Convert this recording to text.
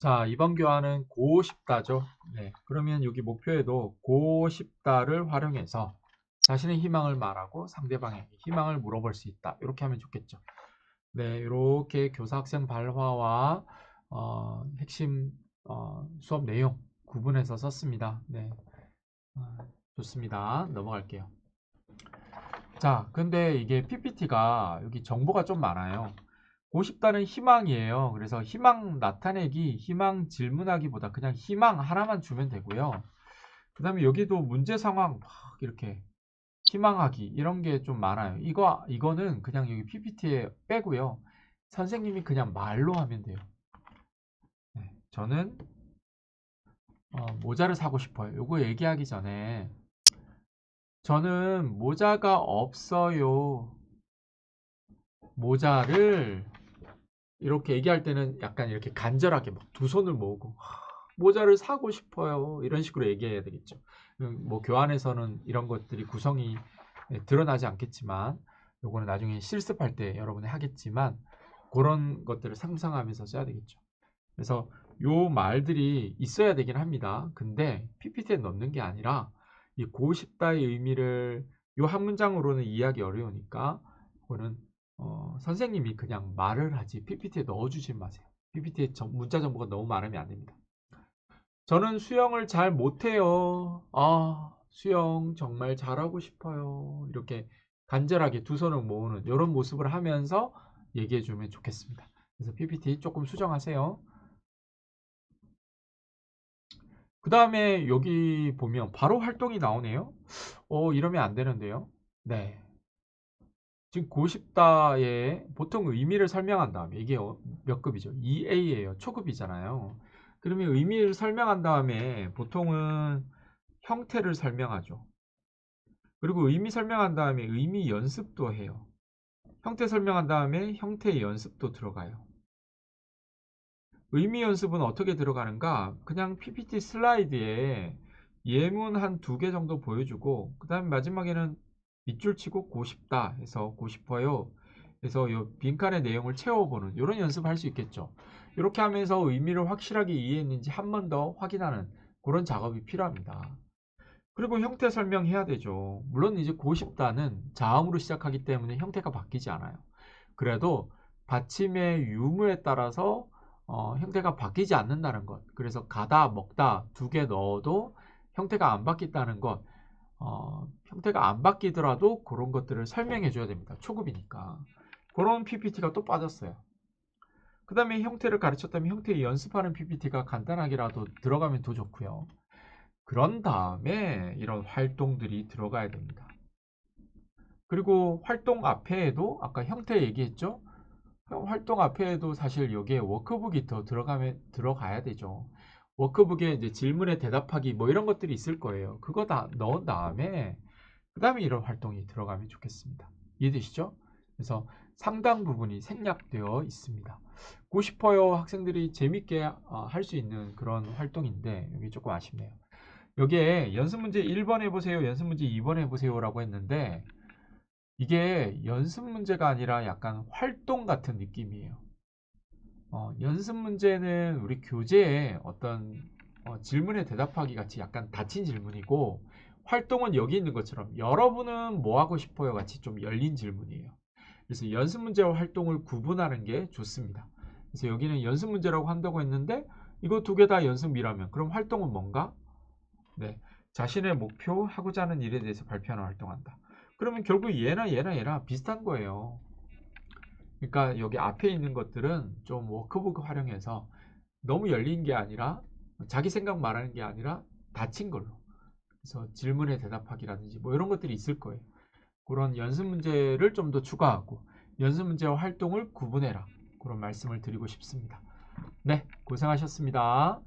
자, 이번 교환은 고 싶다죠. 네. 그러면 여기 목표에도 고 싶다를 활용해서 자신의 희망을 말하고 상대방에게 희망을 물어볼 수 있다. 이렇게 하면 좋겠죠. 네, 이렇게 교사 학생 발화와 어, 핵심 어, 수업 내용 구분해서 썼습니다. 네. 어, 좋습니다. 넘어갈게요. 자, 근데 이게 PPT가 여기 정보가 좀 많아요. 고 싶다는 희망이에요. 그래서 희망 나타내기, 희망 질문하기보다 그냥 희망 하나만 주면 되고요. 그 다음에 여기도 문제 상황 막 이렇게 희망하기 이런 게 좀 많아요. 이거 이거는 그냥 여기 PPT에 빼고요. 선생님이 그냥 말로 하면 돼요. 네, 저는 어, 모자를 사고 싶어요. 요거 얘기하기 전에 저는 모자가 없어요. 모자를 이렇게 얘기할 때는 약간 이렇게 간절하게 막 두 손을 모으고 모자를 사고 싶어요. 이런 식으로 얘기해야 되겠죠. 음, 뭐 교환에서는 이런 것들이 구성이 예, 드러나지 않겠지만 요거는 나중에 실습할 때 여러분이 하겠지만 그런 것들을 상상하면서 써야 되겠죠. 그래서 요 말들이 있어야 되긴 합니다. 근데 PPT에 넣는 게 아니라 이 고싶다의 의미를 요 한 문장으로는 이해하기 어려우니까 그거는 어, 선생님이 그냥 말을 하지 PPT에 넣어주지 마세요. PPT에 문자 정보가 너무 많으면 안 됩니다. 저는 수영을 잘 못해요. 아, 수영 정말 잘하고 싶어요. 이렇게 간절하게 두 손을 모으는 이런 모습을 하면서 얘기해 주면 좋겠습니다. 그래서 PPT 조금 수정하세요. 그 다음에 여기 보면 바로 활동이 나오네요. 어, 이러면 안 되는데요. 네. 지금 고쉽다의 보통 의미를 설명한 다음에 이게 어, 몇 급이죠? 2A예요. 초급이잖아요. 그러면 의미를 설명한 다음에 보통은 형태를 설명하죠. 그리고 의미 설명한 다음에 의미 연습도 해요. 형태 설명한 다음에 형태 연습도 들어가요. 의미 연습은 어떻게 들어가는가? 그냥 PPT 슬라이드에 예문 한 두 개 정도 보여주고 그 다음에 마지막에는 밑줄 치고 고 싶다 해서 고 싶어요. 그래서 요 빈칸의 내용을 채워보는 이런 연습을 할수 있겠죠. 이렇게 하면서 의미를 확실하게 이해했는지 한 번 더 확인하는 그런 작업이 필요합니다. 그리고 형태 설명해야 되죠. 물론 이제 고 싶다는 자음으로 시작하기 때문에 형태가 바뀌지 않아요. 그래도 받침의 유무에 따라서 어, 형태가 바뀌지 않는다는 것. 그래서 가다 먹다 두 개 넣어도 형태가 안 바뀌었다는 것 어, 형태가 안 바뀌더라도 그런 것들을 설명해 줘야 됩니다. 초급이니까. 그런 PPT가 또 빠졌어요. 그 다음에 형태를 가르쳤다면 형태 연습하는 PPT가 간단하게라도 들어가면 더 좋고요. 그런 다음에 이런 활동들이 들어가야 됩니다. 그리고 활동 앞에도 아까 형태 얘기했죠? 활동 앞에도 사실 여기에 워크북이 더 들어가면 들어가야 되죠. 워크북에 이제 질문에 대답하기 뭐 이런 것들이 있을 거예요. 그거 다 넣은 다음에 그 다음에 이런 활동이 들어가면 좋겠습니다. 이해되시죠? 그래서 상당 부분이 생략되어 있습니다. 고 싶어요 학생들이 재밌게 어, 할수 있는 그런 활동인데 여기 조금 아쉽네요. 여기에 연습 문제 1번 해보세요. 연습 문제 2번 해보세요 라고 했는데 이게 연습 문제가 아니라 약간 활동 같은 느낌이에요. 어, 연습 문제는 우리 교재에 어떤 어, 질문에 대답하기 같이 약간 닫힌 질문이고 활동은 여기 있는 것처럼 여러분은 뭐 하고 싶어요 같이 좀 열린 질문이에요. 그래서 연습 문제와 활동을 구분하는 게 좋습니다. 그래서 여기는 연습 문제라고 한다고 했는데 이거 두 개 다 연습이라면 그럼 활동은 뭔가? 네, 자신의 목표 하고자 하는 일에 대해서 발표하는 활동한다. 그러면 결국 얘나 얘나 얘나 비슷한 거예요. 그러니까 여기 앞에 있는 것들은 좀 워크북 활용해서 너무 열린 게 아니라 자기 생각 말하는 게 아니라 닫힌 걸로. 그래서 질문에 대답하기라든지 뭐 이런 것들이 있을 거예요. 그런 연습 문제를 좀 더 추가하고 연습 문제와 활동을 구분해라. 그런 말씀을 드리고 싶습니다. 네 고생하셨습니다